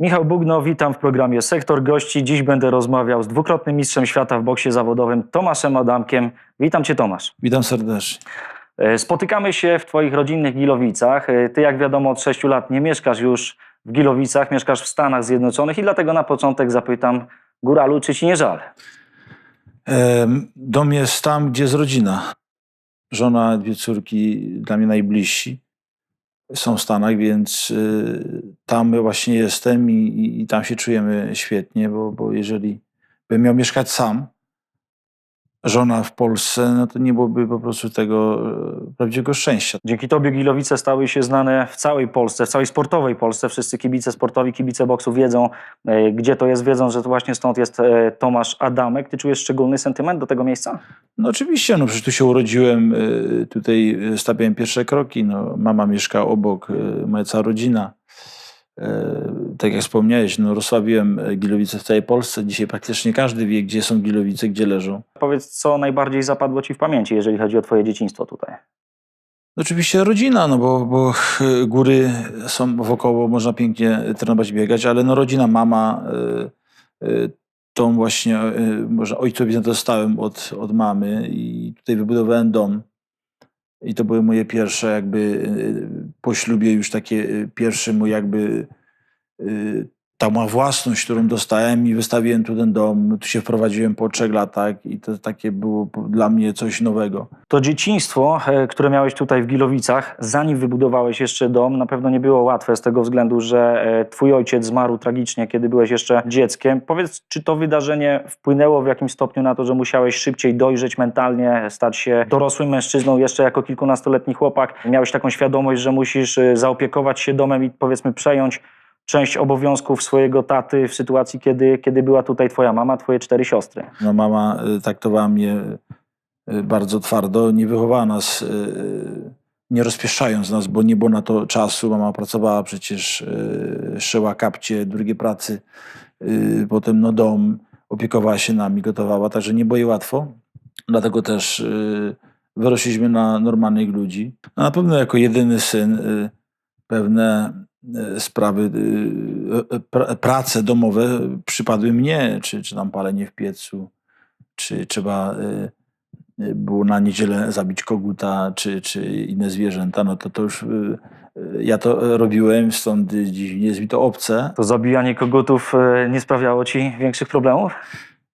Michał Bugno, witam w programie Sektor Gości. Dziś będę rozmawiał z dwukrotnym mistrzem świata w boksie zawodowym Tomaszem Adamkiem. Witam cię Tomasz. Witam serdecznie. E, Spotykamy się w twoich rodzinnych Gilowicach. E, Ty jak wiadomo od 6 lat nie mieszkasz już w Gilowicach, mieszkasz w Stanach Zjednoczonych i dlatego na początek zapytam Góralu, czy ci nie żal? Em, Dom jest tam, gdzie jest rodzina. Żona, dwie córki, dla mnie najbliżsi. Są w Stanach, więc y, tam właśnie jestem i, i, tam się czujemy świetnie, bo, bo jeżeli bym miał mieszkać sam, żona w Polsce, no to nie byłoby po prostu tego e, prawdziwego szczęścia. Dzięki tobie Gilowice stały się znane w całej Polsce, w całej sportowej Polsce. Wszyscy kibice sportowi, kibice boksu wiedzą, e, gdzie to jest, wiedzą, że to właśnie stąd jest e, Tomasz Adamek. Ty czujesz szczególny sentyment do tego miejsca? No oczywiście, no przecież tu się urodziłem, tutaj stawiałem pierwsze kroki, no mama mieszka obok, moja cała rodzina. Y, Tak jak wspomniałeś, no rozsławiłem y, Gilowice w całej Polsce. Dzisiaj praktycznie każdy wie, gdzie są Gilowice, gdzie leżą. Powiedz, co najbardziej zapadło ci w pamięci, jeżeli chodzi o twoje dzieciństwo tutaj? Oczywiście rodzina, no bo, bo y, góry są wokoło, można pięknie trenować, biegać, ale no rodzina, mama, tą właśnie, może ojcowizną dostałem od, od mamy i tutaj wybudowałem dom. I to były moje pierwsze jakby y, po ślubie już takie y, pierwszy mój jakby y, ta moja własność, którą dostałem i wystawiłem tu ten dom. Tu się wprowadziłem po trzech latach i to takie było dla mnie coś nowego. To dzieciństwo, e, które miałeś tutaj w Gilowicach, zanim wybudowałeś jeszcze dom, na pewno nie było łatwe z tego względu, że e, twój ojciec zmarł tragicznie, kiedy byłeś jeszcze dzieckiem. Powiedz, czy to wydarzenie wpłynęło w jakimś stopniu na to, że musiałeś szybciej dojrzeć mentalnie, stać się dorosłym mężczyzną jeszcze jako kilkunastoletni chłopak? Miałeś taką świadomość, że musisz e, zaopiekować się domem i powiedzmy przejąć część obowiązków swojego taty w sytuacji, kiedy, kiedy była tutaj twoja mama, twoje cztery siostry. No mama y, traktowała mnie y, bardzo twardo, nie wychowała nas, y, nie rozpieszczając nas, bo nie było na to czasu. Mama pracowała przecież, szyła kapcie, drugie pracy, potem no dom, opiekowała się nami, gotowała, także nie było jej łatwo. Dlatego też wyrośliśmy na normalnych ludzi. No, na pewno jako jedyny syn pewne sprawy, y, y, pra- prace domowe przypadły mnie, czy, czy tam palenie w piecu, czy trzeba y, y, było na niedzielę zabić koguta, czy, czy inne zwierzęta, no to to już y, y, ja to robiłem, stąd y, dziś nie jest mi to obce. To zabijanie kogutów nie sprawiało ci większych problemów?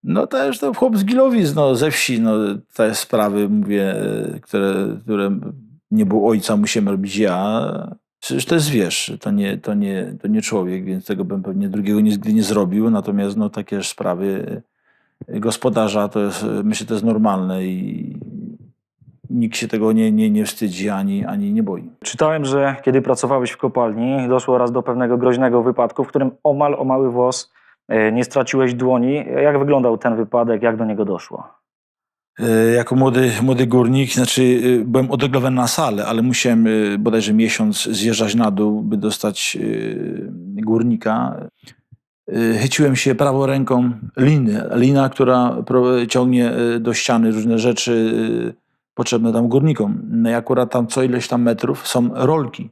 No też to chłop z Gilowic, no ze wsi, no te sprawy, mówię, y, które, które nie było ojca, musimy robić ja. Przecież to jest zwierz, to nie, to, nie, to nie człowiek, więc tego bym pewnie drugiego nigdy nie zrobił. Natomiast no, takie sprawy y, gospodarza to jest, y, myślę, to jest normalne i nikt się tego nie, nie, nie wstydzi ani, ani nie boi. Czytałem, że kiedy pracowałeś w kopalni, doszło raz do pewnego groźnego wypadku, w którym omal o mały włos e, nie straciłeś dłoni. Jak wyglądał ten wypadek? Jak do niego doszło? E, Jako młody, młody górnik, znaczy y, byłem odeglowany na salę, ale musiałem y, bodajże miesiąc zjeżdżać na dół, by dostać górnika. Chyciłem się prawą ręką liny. Lina, która ciągnie do ściany różne rzeczy potrzebne tam górnikom. No i akurat tam co ileś tam metrów są rolki,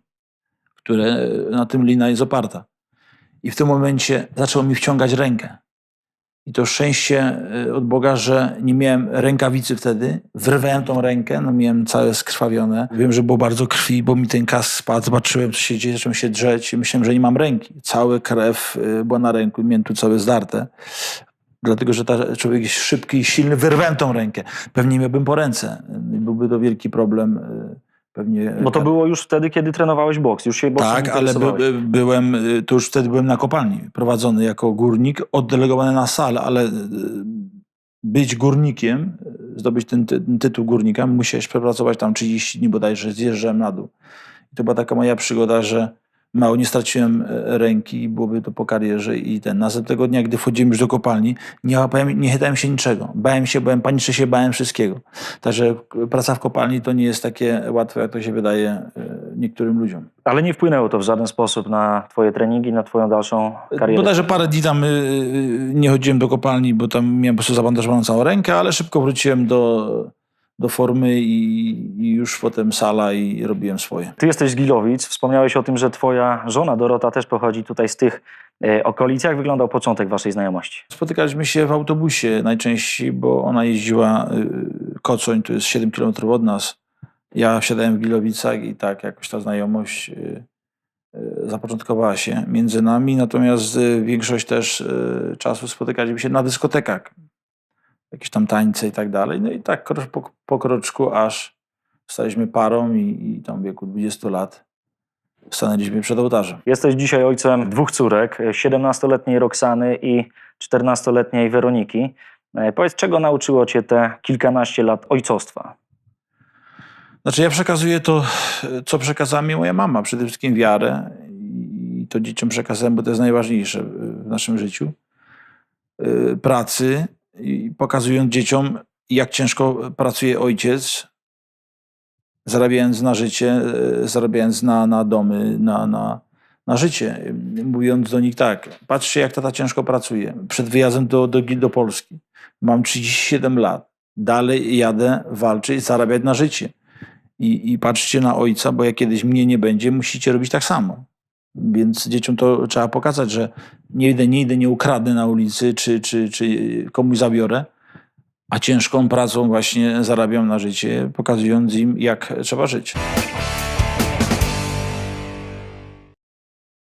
które na tym lina jest oparta. I w tym momencie zaczęło mi wciągać rękę. I to szczęście y, od Boga, że nie miałem rękawicy wtedy. Wyrwałem tą rękę, no miałem całe skrwawione. Wiem, że było bardzo krwi, bo mi ten kask spadł. Zobaczyłem, co się dzieje, zacząłem się drzeć myślałem, że nie mam ręki. Całe krew y, była na ręku, miałem tu całe zdarte. Dlatego, że ta, człowiek jest szybki i silny, wyrwałem tą rękę. Pewnie miałbym po ręce. Y, Byłby to wielki problem. Pewnie Bo to było już wtedy, kiedy trenowałeś boks. Już się boksem tak, ale by, byłem, y, to już wtedy byłem na kopalni, prowadzony jako górnik, oddelegowany na salę, ale y, być górnikiem, zdobyć ten, ten tytuł górnika, musiałeś przepracować tam 30 dni bodajże, zjeżdżałem na dół. I to była taka moja przygoda, że mało nie straciłem e, ręki, byłoby to po karierze i ten. Następnego dnia, gdy wchodziłem już do kopalni, nie, łapałem, nie chytałem się niczego. Bałem się, byłem panicznie się bałem wszystkiego. Także praca w kopalni to nie jest takie łatwe, jak to się wydaje e, niektórym ludziom. Ale nie wpłynęło to w żaden sposób na twoje treningi, na twoją dalszą karierę. Bodajże parę dni tam y, nie chodziłem do kopalni, bo tam miałem po prostu zabandażowaną całą rękę, ale szybko wróciłem do, do formy i, i już potem sala i robiłem swoje. Ty jesteś z Gilowic. Wspomniałeś o tym, że twoja żona Dorota też pochodzi tutaj z tych e, okolic. Jak wyglądał początek waszej znajomości? Spotykaliśmy się w autobusie najczęściej, bo ona jeździła y, Kocoń, to jest 7 km od nas. Ja wsiadałem w Gilowicach i tak jakoś ta znajomość y, zapoczątkowała się między nami, natomiast większość też czasu spotykaliśmy się na dyskotekach. Jakieś tam tańce i tak dalej. No i tak krocz po, po kroczku, aż staliśmy parą i, i tam w wieku 20 lat stanęliśmy przed ołtarzem. Jesteś dzisiaj ojcem dwóch córek, e, 17-letniej Roxany i 14-letniej Weroniki. E, Powiedz, czego nauczyło cię te kilkanaście lat ojcostwa? Znaczy ja przekazuję to, co przekazała mi moja mama, przede wszystkim wiarę i to dzieciom przekazałem, bo to jest najważniejsze w naszym życiu. Yy, Pracy pokazując dzieciom, jak ciężko pracuje ojciec, zarabiając na życie, yy, zarabiając na, na domy, na, na, na życie. Mówiąc do nich tak, patrzcie jak tata ciężko pracuje. Przed wyjazdem do, do, do Polski mam 37 lat. Dalej jadę walczyć, zarabiać na życie i, i patrzcie na ojca, bo jak kiedyś mnie nie będzie, musicie robić tak samo. Więc dzieciom to trzeba pokazać, że nie idę, nie idę, nie ukradnę na ulicy, czy, czy, czy komuś zabiorę, a ciężką pracą właśnie zarabiam na życie, pokazując im, jak trzeba żyć.